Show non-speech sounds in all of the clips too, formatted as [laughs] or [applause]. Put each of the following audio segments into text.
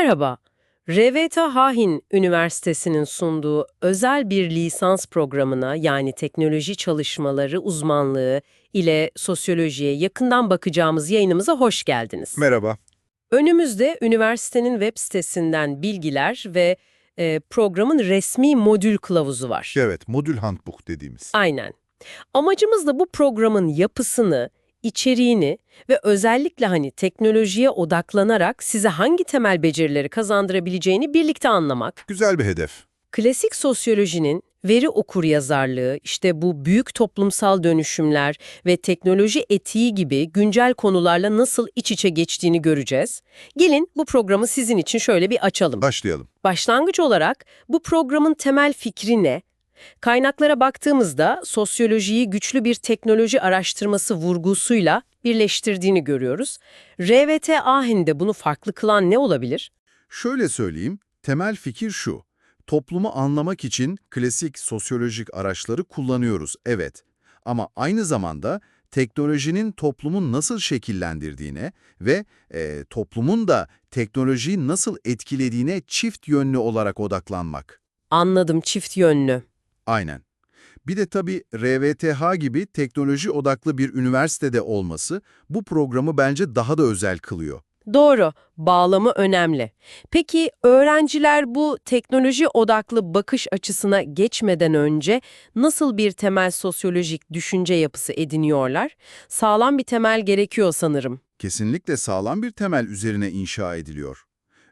Merhaba. RVT Hahin Üniversitesi'nin sunduğu özel bir lisans programına yani teknoloji çalışmaları uzmanlığı ile sosyolojiye yakından bakacağımız yayınımıza hoş geldiniz. Merhaba. Önümüzde üniversitenin web sitesinden bilgiler ve e, programın resmi modül kılavuzu var. Evet, modül handbook dediğimiz. Aynen. Amacımız da bu programın yapısını, içeriğini ve özellikle hani teknolojiye odaklanarak size hangi temel becerileri kazandırabileceğini birlikte anlamak. Güzel bir hedef. Klasik sosyolojinin veri okuryazarlığı, işte bu büyük toplumsal dönüşümler ve teknoloji etiği gibi güncel konularla nasıl iç içe geçtiğini göreceğiz. Gelin bu programı sizin için şöyle bir açalım. Başlayalım. Başlangıç olarak bu programın temel fikri ne? Kaynaklara baktığımızda sosyolojiyi güçlü bir teknoloji araştırması vurgusuyla birleştirdiğini görüyoruz. RVT Ahen'de bunu farklı kılan ne olabilir? Şöyle söyleyeyim, temel fikir şu. Toplumu anlamak için klasik sosyolojik araçları kullanıyoruz, evet. Ama aynı zamanda teknolojinin toplumu nasıl şekillendirdiğine ve e, toplumun da teknolojiyi nasıl etkilediğine çift yönlü olarak odaklanmak. Anladım çift yönlü. Aynen. Bir de tabii RVTH gibi teknoloji odaklı bir üniversitede olması bu programı bence daha da özel kılıyor. Doğru, bağlamı önemli. Peki öğrenciler bu teknoloji odaklı bakış açısına geçmeden önce nasıl bir temel sosyolojik düşünce yapısı ediniyorlar? Sağlam bir temel gerekiyor sanırım. Kesinlikle sağlam bir temel üzerine inşa ediliyor.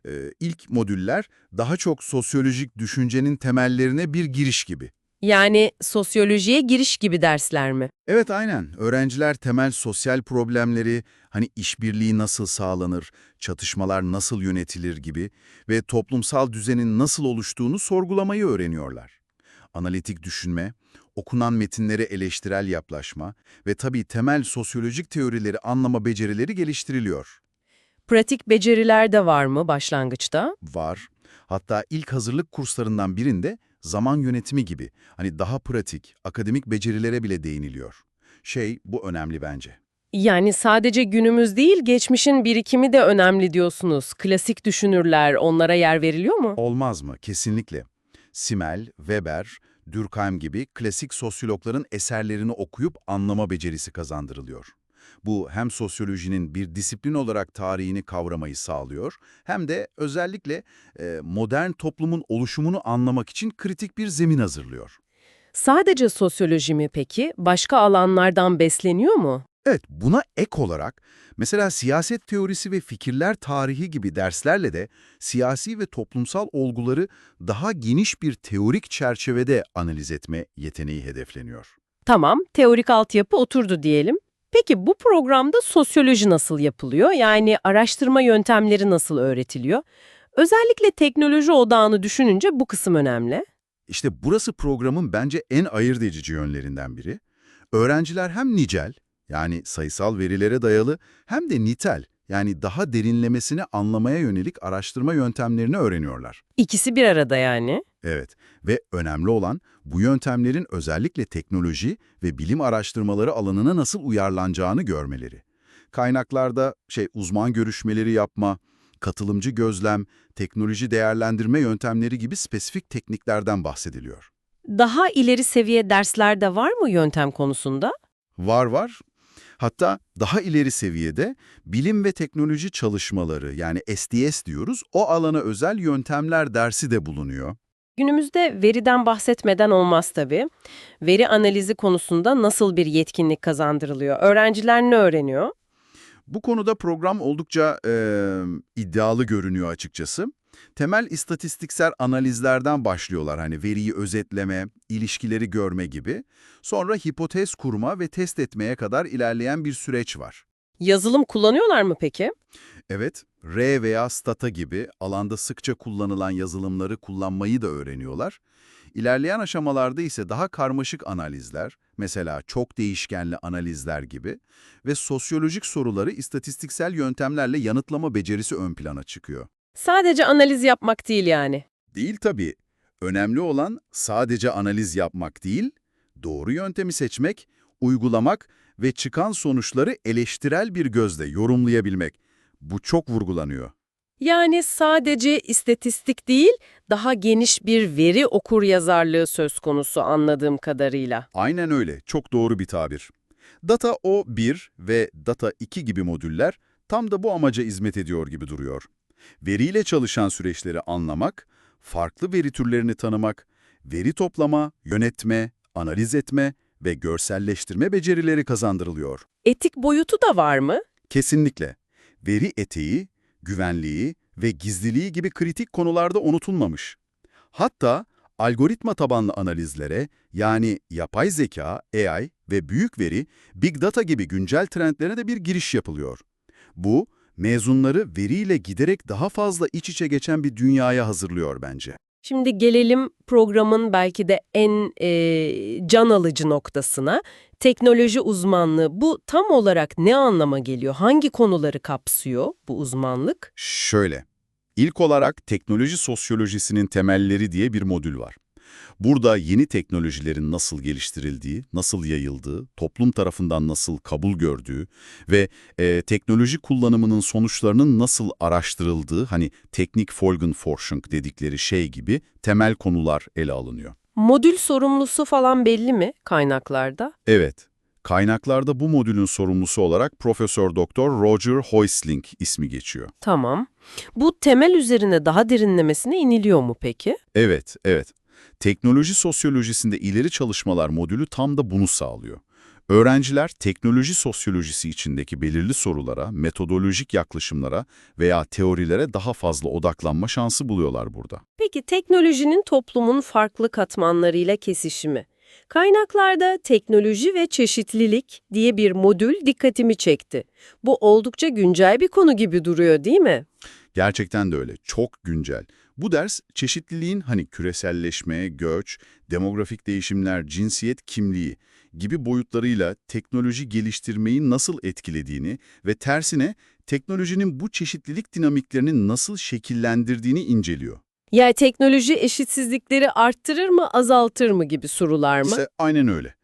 Ee, ilk modüller daha çok sosyolojik düşüncenin temellerine bir giriş gibi. Yani sosyolojiye giriş gibi dersler mi? Evet aynen. Öğrenciler temel sosyal problemleri, hani işbirliği nasıl sağlanır, çatışmalar nasıl yönetilir gibi ve toplumsal düzenin nasıl oluştuğunu sorgulamayı öğreniyorlar. Analitik düşünme, okunan metinlere eleştirel yaklaşma ve tabii temel sosyolojik teorileri anlama becerileri geliştiriliyor. Pratik beceriler de var mı başlangıçta? Var. Hatta ilk hazırlık kurslarından birinde zaman yönetimi gibi hani daha pratik, akademik becerilere bile değiniliyor. Şey, bu önemli bence. Yani sadece günümüz değil, geçmişin birikimi de önemli diyorsunuz. Klasik düşünürler, onlara yer veriliyor mu? Olmaz mı? Kesinlikle. Simmel, Weber, Durkheim gibi klasik sosyologların eserlerini okuyup anlama becerisi kazandırılıyor. Bu hem sosyolojinin bir disiplin olarak tarihini kavramayı sağlıyor, hem de özellikle e, modern toplumun oluşumunu anlamak için kritik bir zemin hazırlıyor. Sadece sosyoloji mi peki? Başka alanlardan besleniyor mu? Evet, buna ek olarak mesela siyaset teorisi ve fikirler tarihi gibi derslerle de siyasi ve toplumsal olguları daha geniş bir teorik çerçevede analiz etme yeteneği hedefleniyor. Tamam, teorik altyapı oturdu diyelim. Peki bu programda sosyoloji nasıl yapılıyor? Yani araştırma yöntemleri nasıl öğretiliyor? Özellikle teknoloji odağını düşününce bu kısım önemli. İşte burası programın bence en ayırt edici yönlerinden biri. Öğrenciler hem nicel, yani sayısal verilere dayalı, hem de nitel, yani daha derinlemesine anlamaya yönelik araştırma yöntemlerini öğreniyorlar. İkisi bir arada yani. Evet ve önemli olan bu yöntemlerin özellikle teknoloji ve bilim araştırmaları alanına nasıl uyarlanacağını görmeleri. Kaynaklarda şey uzman görüşmeleri yapma, katılımcı gözlem, teknoloji değerlendirme yöntemleri gibi spesifik tekniklerden bahsediliyor. Daha ileri seviye dersler de var mı yöntem konusunda? Var var. Hatta daha ileri seviyede bilim ve teknoloji çalışmaları yani SDS diyoruz, o alana özel yöntemler dersi de bulunuyor. Günümüzde veriden bahsetmeden olmaz tabii. Veri analizi konusunda nasıl bir yetkinlik kazandırılıyor? Öğrenciler ne öğreniyor? Bu konuda program oldukça e, iddialı görünüyor açıkçası. Temel istatistiksel analizlerden başlıyorlar hani veriyi özetleme, ilişkileri görme gibi. Sonra hipotez kurma ve test etmeye kadar ilerleyen bir süreç var. Yazılım kullanıyorlar mı peki? Evet, R veya Stata gibi alanda sıkça kullanılan yazılımları kullanmayı da öğreniyorlar. İlerleyen aşamalarda ise daha karmaşık analizler, mesela çok değişkenli analizler gibi ve sosyolojik soruları istatistiksel yöntemlerle yanıtlama becerisi ön plana çıkıyor. Sadece analiz yapmak değil yani. Değil tabii. Önemli olan sadece analiz yapmak değil, doğru yöntemi seçmek, uygulamak ve çıkan sonuçları eleştirel bir gözle yorumlayabilmek. Bu çok vurgulanıyor. Yani sadece istatistik değil, daha geniş bir veri okur yazarlığı söz konusu anladığım kadarıyla. Aynen öyle, çok doğru bir tabir. Data O1 ve Data 2 gibi modüller tam da bu amaca hizmet ediyor gibi duruyor. Veriyle çalışan süreçleri anlamak, farklı veri türlerini tanımak, veri toplama, yönetme, analiz etme ve görselleştirme becerileri kazandırılıyor. Etik boyutu da var mı? Kesinlikle. Veri eteği, güvenliği ve gizliliği gibi kritik konularda unutulmamış. Hatta algoritma tabanlı analizlere yani yapay zeka, AI ve büyük veri, big data gibi güncel trendlere de bir giriş yapılıyor. Bu, mezunları veriyle giderek daha fazla iç içe geçen bir dünyaya hazırlıyor bence. Şimdi gelelim programın belki de en e, can alıcı noktasına. Teknoloji uzmanlığı bu tam olarak ne anlama geliyor? Hangi konuları kapsıyor bu uzmanlık? Şöyle, ilk olarak teknoloji sosyolojisinin temelleri diye bir modül var. Burada yeni teknolojilerin nasıl geliştirildiği, nasıl yayıldığı, toplum tarafından nasıl kabul gördüğü ve e, teknoloji kullanımının sonuçlarının nasıl araştırıldığı, hani teknik Folgenforschung dedikleri şey gibi temel konular ele alınıyor. Modül sorumlusu falan belli mi kaynaklarda? Evet, kaynaklarda bu modülün sorumlusu olarak Profesör Doktor Roger Hoisling ismi geçiyor. Tamam. Bu temel üzerine daha derinlemesine iniliyor mu peki? Evet, evet. Teknoloji sosyolojisinde ileri çalışmalar modülü tam da bunu sağlıyor. Öğrenciler teknoloji sosyolojisi içindeki belirli sorulara, metodolojik yaklaşımlara veya teorilere daha fazla odaklanma şansı buluyorlar burada. Peki teknolojinin toplumun farklı katmanlarıyla kesişimi. Kaynaklarda teknoloji ve çeşitlilik diye bir modül dikkatimi çekti. Bu oldukça güncel bir konu gibi duruyor değil mi? Gerçekten de öyle, çok güncel. Bu ders çeşitliliğin hani küreselleşme, göç, demografik değişimler, cinsiyet kimliği gibi boyutlarıyla teknoloji geliştirmeyi nasıl etkilediğini ve tersine teknolojinin bu çeşitlilik dinamiklerini nasıl şekillendirdiğini inceliyor. Ya teknoloji eşitsizlikleri arttırır mı, azaltır mı gibi sorular mı? İşte aynen öyle.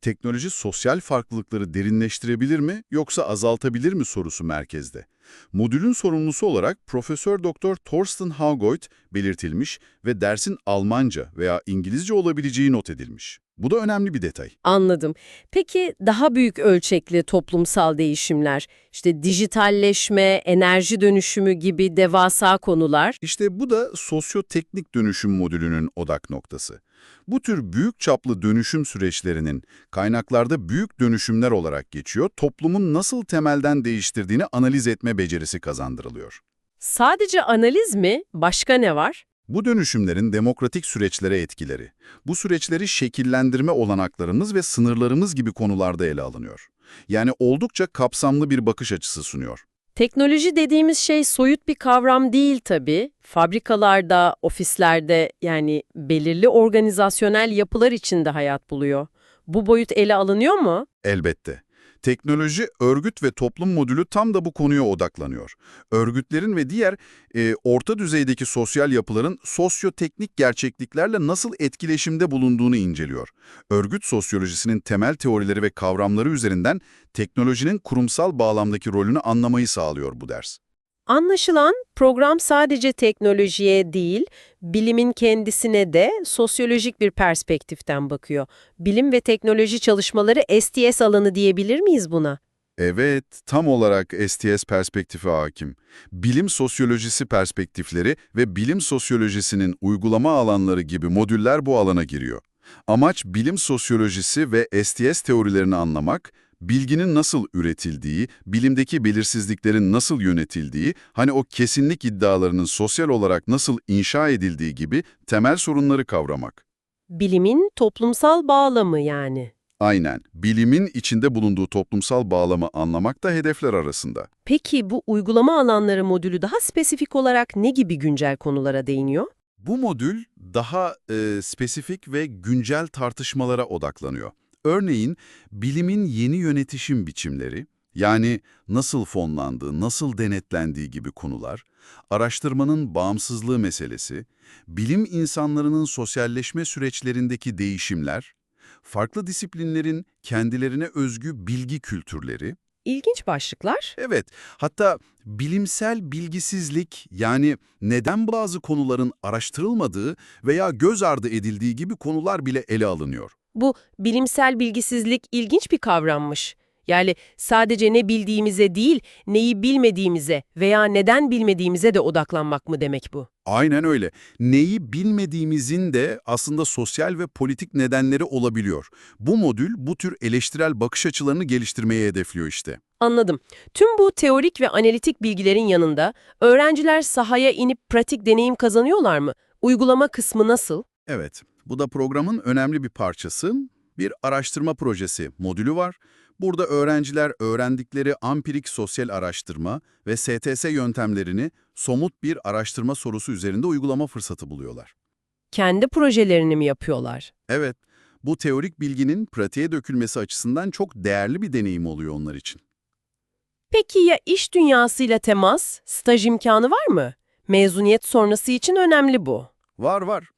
Teknoloji sosyal farklılıkları derinleştirebilir mi yoksa azaltabilir mi sorusu merkezde. Modülün sorumlusu olarak Profesör Doktor Thorsten Haugoit belirtilmiş ve dersin Almanca veya İngilizce olabileceği not edilmiş. Bu da önemli bir detay. Anladım. Peki daha büyük ölçekli toplumsal değişimler, işte dijitalleşme, enerji dönüşümü gibi devasa konular İşte bu da sosyoteknik dönüşüm modülünün odak noktası. Bu tür büyük çaplı dönüşüm süreçlerinin kaynaklarda büyük dönüşümler olarak geçiyor, toplumun nasıl temelden değiştirdiğini analiz etme becerisi kazandırılıyor. sadece analiz mi? Başka ne var? Bu dönüşümlerin demokratik süreçlere etkileri, bu süreçleri şekillendirme olanaklarımız ve sınırlarımız gibi konularda ele alınıyor. Yani oldukça kapsamlı bir bakış açısı sunuyor. Teknoloji dediğimiz şey soyut bir kavram değil tabii. Fabrikalarda, ofislerde yani belirli organizasyonel yapılar içinde hayat buluyor. Bu boyut ele alınıyor mu? Elbette. Teknoloji, örgüt ve toplum modülü tam da bu konuya odaklanıyor. Örgütlerin ve diğer e, orta düzeydeki sosyal yapıların sosyoteknik gerçekliklerle nasıl etkileşimde bulunduğunu inceliyor. Örgüt sosyolojisinin temel teorileri ve kavramları üzerinden teknolojinin kurumsal bağlamdaki rolünü anlamayı sağlıyor bu ders. Anlaşılan program sadece teknolojiye değil, bilimin kendisine de sosyolojik bir perspektiften bakıyor. Bilim ve teknoloji çalışmaları STS alanı diyebilir miyiz buna? Evet, tam olarak STS perspektifi hakim. Bilim sosyolojisi perspektifleri ve bilim sosyolojisinin uygulama alanları gibi modüller bu alana giriyor. Amaç bilim sosyolojisi ve STS teorilerini anlamak, bilginin nasıl üretildiği, bilimdeki belirsizliklerin nasıl yönetildiği, hani o kesinlik iddialarının sosyal olarak nasıl inşa edildiği gibi temel sorunları kavramak. Bilimin toplumsal bağlamı yani. Aynen, bilimin içinde bulunduğu toplumsal bağlamı anlamak da hedefler arasında. Peki bu uygulama alanları modülü daha spesifik olarak ne gibi güncel konulara değiniyor? Bu modül daha e, spesifik ve güncel tartışmalara odaklanıyor. Örneğin bilimin yeni yönetişim biçimleri, yani nasıl fonlandığı, nasıl denetlendiği gibi konular, araştırmanın bağımsızlığı meselesi, bilim insanlarının sosyalleşme süreçlerindeki değişimler, farklı disiplinlerin kendilerine özgü bilgi kültürleri, İlginç başlıklar. Evet, hatta bilimsel bilgisizlik yani neden bazı konuların araştırılmadığı veya göz ardı edildiği gibi konular bile ele alınıyor. Bu bilimsel bilgisizlik ilginç bir kavrammış. Yani sadece ne bildiğimize değil, neyi bilmediğimize veya neden bilmediğimize de odaklanmak mı demek bu? Aynen öyle. Neyi bilmediğimizin de aslında sosyal ve politik nedenleri olabiliyor. Bu modül bu tür eleştirel bakış açılarını geliştirmeye hedefliyor işte. Anladım. Tüm bu teorik ve analitik bilgilerin yanında öğrenciler sahaya inip pratik deneyim kazanıyorlar mı? Uygulama kısmı nasıl? Evet, bu da programın önemli bir parçası. Bir araştırma projesi modülü var. Burada öğrenciler öğrendikleri ampirik sosyal araştırma ve STS yöntemlerini somut bir araştırma sorusu üzerinde uygulama fırsatı buluyorlar. Kendi projelerini mi yapıyorlar? Evet, bu teorik bilginin pratiğe dökülmesi açısından çok değerli bir deneyim oluyor onlar için. Peki ya iş dünyasıyla temas, staj imkanı var mı? Mezuniyet sonrası için önemli bu. Var var.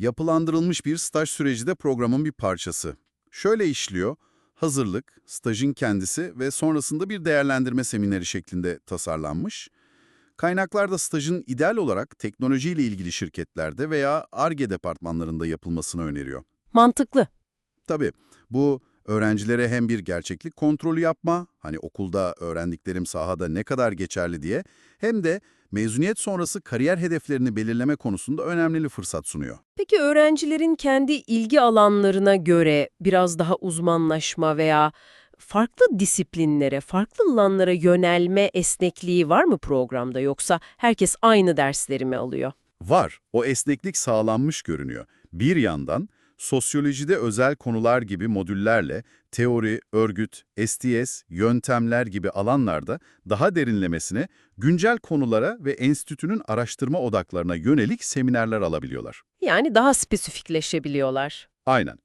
Yapılandırılmış bir staj süreci de programın bir parçası. Şöyle işliyor, hazırlık, stajın kendisi ve sonrasında bir değerlendirme semineri şeklinde tasarlanmış. Kaynaklarda stajın ideal olarak teknolojiyle ilgili şirketlerde veya ARGE departmanlarında yapılmasını öneriyor. Mantıklı. Tabii bu öğrencilere hem bir gerçeklik kontrolü yapma, hani okulda öğrendiklerim sahada ne kadar geçerli diye, hem de mezuniyet sonrası kariyer hedeflerini belirleme konusunda önemli bir fırsat sunuyor. Peki öğrencilerin kendi ilgi alanlarına göre biraz daha uzmanlaşma veya farklı disiplinlere, farklı alanlara yönelme esnekliği var mı programda yoksa herkes aynı dersleri mi alıyor? Var, o esneklik sağlanmış görünüyor. Bir yandan sosyolojide özel konular gibi modüllerle teori, örgüt, STS, yöntemler gibi alanlarda daha derinlemesine güncel konulara ve enstitünün araştırma odaklarına yönelik seminerler alabiliyorlar. Yani daha spesifikleşebiliyorlar. Aynen.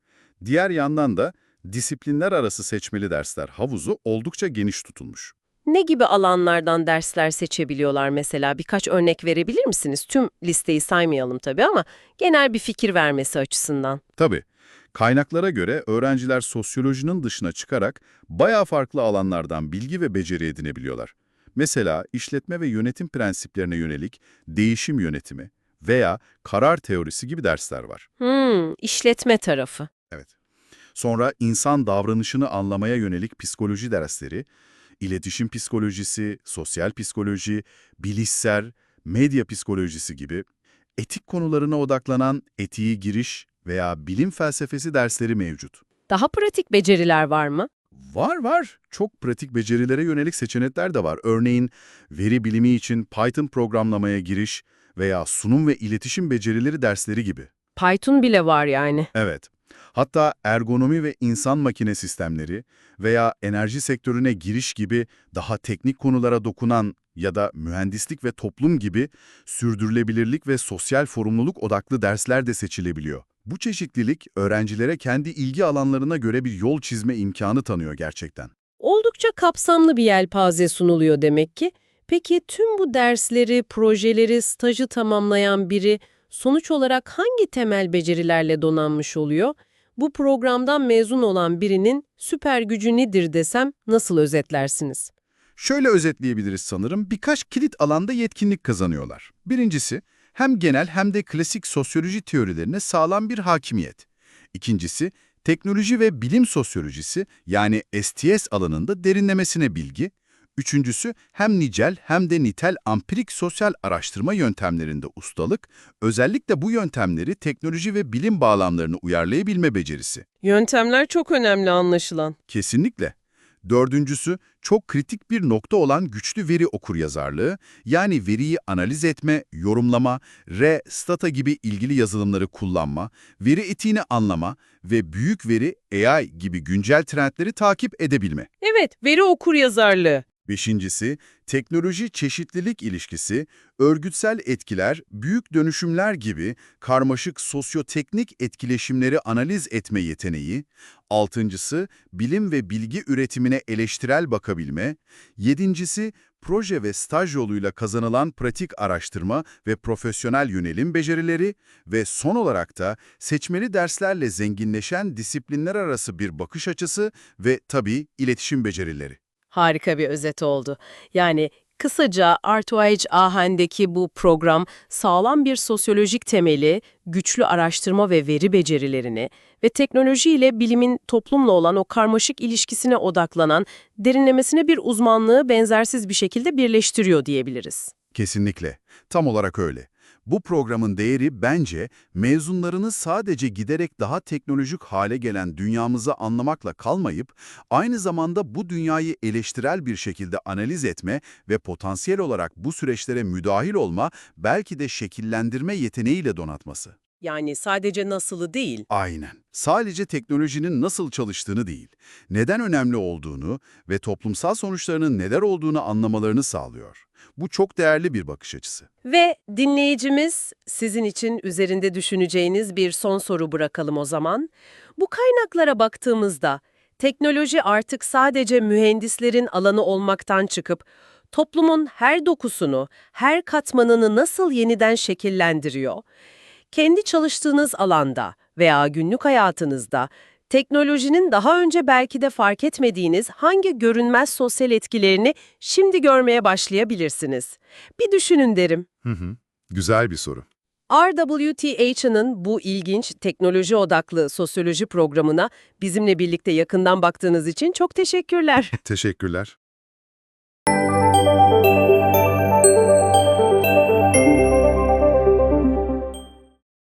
Diğer yandan da disiplinler arası seçmeli dersler havuzu oldukça geniş tutulmuş. Ne gibi alanlardan dersler seçebiliyorlar mesela? Birkaç örnek verebilir misiniz? Tüm listeyi saymayalım tabii ama genel bir fikir vermesi açısından. Tabii. Kaynaklara göre öğrenciler sosyolojinin dışına çıkarak bayağı farklı alanlardan bilgi ve beceri edinebiliyorlar. Mesela işletme ve yönetim prensiplerine yönelik değişim yönetimi veya karar teorisi gibi dersler var. Hmm, işletme tarafı. Evet. Sonra insan davranışını anlamaya yönelik psikoloji dersleri, iletişim psikolojisi, sosyal psikoloji, bilişsel, medya psikolojisi gibi etik konularına odaklanan etiği giriş veya bilim felsefesi dersleri mevcut. Daha pratik beceriler var mı? Var var. Çok pratik becerilere yönelik seçenekler de var. Örneğin veri bilimi için Python programlamaya giriş veya sunum ve iletişim becerileri dersleri gibi. Python bile var yani. Evet. Hatta ergonomi ve insan makine sistemleri veya enerji sektörüne giriş gibi daha teknik konulara dokunan ya da mühendislik ve toplum gibi sürdürülebilirlik ve sosyal sorumluluk odaklı dersler de seçilebiliyor. Bu çeşitlilik öğrencilere kendi ilgi alanlarına göre bir yol çizme imkanı tanıyor gerçekten. Oldukça kapsamlı bir yelpaze sunuluyor demek ki. Peki tüm bu dersleri, projeleri, stajı tamamlayan biri sonuç olarak hangi temel becerilerle donanmış oluyor? Bu programdan mezun olan birinin süper gücü nedir desem nasıl özetlersiniz? Şöyle özetleyebiliriz sanırım, birkaç kilit alanda yetkinlik kazanıyorlar. Birincisi, hem genel hem de klasik sosyoloji teorilerine sağlam bir hakimiyet. İkincisi, teknoloji ve bilim sosyolojisi yani STS alanında derinlemesine bilgi. Üçüncüsü, hem nicel hem de nitel ampirik sosyal araştırma yöntemlerinde ustalık, özellikle bu yöntemleri teknoloji ve bilim bağlamlarını uyarlayabilme becerisi. Yöntemler çok önemli anlaşılan. Kesinlikle. Dördüncüsü, çok kritik bir nokta olan güçlü veri okuryazarlığı, yani veriyi analiz etme, yorumlama, re-stata gibi ilgili yazılımları kullanma, veri etiğini anlama ve büyük veri AI gibi güncel trendleri takip edebilme. Evet, veri okur yazarlığı. Beşincisi, teknoloji çeşitlilik ilişkisi, örgütsel etkiler, büyük dönüşümler gibi karmaşık sosyoteknik etkileşimleri analiz etme yeteneği. Altıncısı, bilim ve bilgi üretimine eleştirel bakabilme. Yedincisi, proje ve staj yoluyla kazanılan pratik araştırma ve profesyonel yönelim becerileri ve son olarak da seçmeli derslerle zenginleşen disiplinler arası bir bakış açısı ve tabii iletişim becerileri. Harika bir özet oldu. Yani kısaca Artwage Ahen'deki bu program sağlam bir sosyolojik temeli, güçlü araştırma ve veri becerilerini ve teknolojiyle bilimin toplumla olan o karmaşık ilişkisine odaklanan, derinlemesine bir uzmanlığı benzersiz bir şekilde birleştiriyor diyebiliriz. Kesinlikle. Tam olarak öyle. Bu programın değeri bence mezunlarını sadece giderek daha teknolojik hale gelen dünyamızı anlamakla kalmayıp aynı zamanda bu dünyayı eleştirel bir şekilde analiz etme ve potansiyel olarak bu süreçlere müdahil olma belki de şekillendirme yeteneğiyle donatması. Yani sadece nasılı değil, Aynen. Sadece teknolojinin nasıl çalıştığını değil, neden önemli olduğunu ve toplumsal sonuçlarının neler olduğunu anlamalarını sağlıyor. Bu çok değerli bir bakış açısı. Ve dinleyicimiz sizin için üzerinde düşüneceğiniz bir son soru bırakalım o zaman. Bu kaynaklara baktığımızda teknoloji artık sadece mühendislerin alanı olmaktan çıkıp toplumun her dokusunu, her katmanını nasıl yeniden şekillendiriyor? Kendi çalıştığınız alanda veya günlük hayatınızda teknolojinin daha önce belki de fark etmediğiniz hangi görünmez sosyal etkilerini şimdi görmeye başlayabilirsiniz? Bir düşünün derim. Hı hı. Güzel bir soru. RWTH'ın bu ilginç teknoloji odaklı sosyoloji programına bizimle birlikte yakından baktığınız için çok teşekkürler. [laughs] Teşekkürler.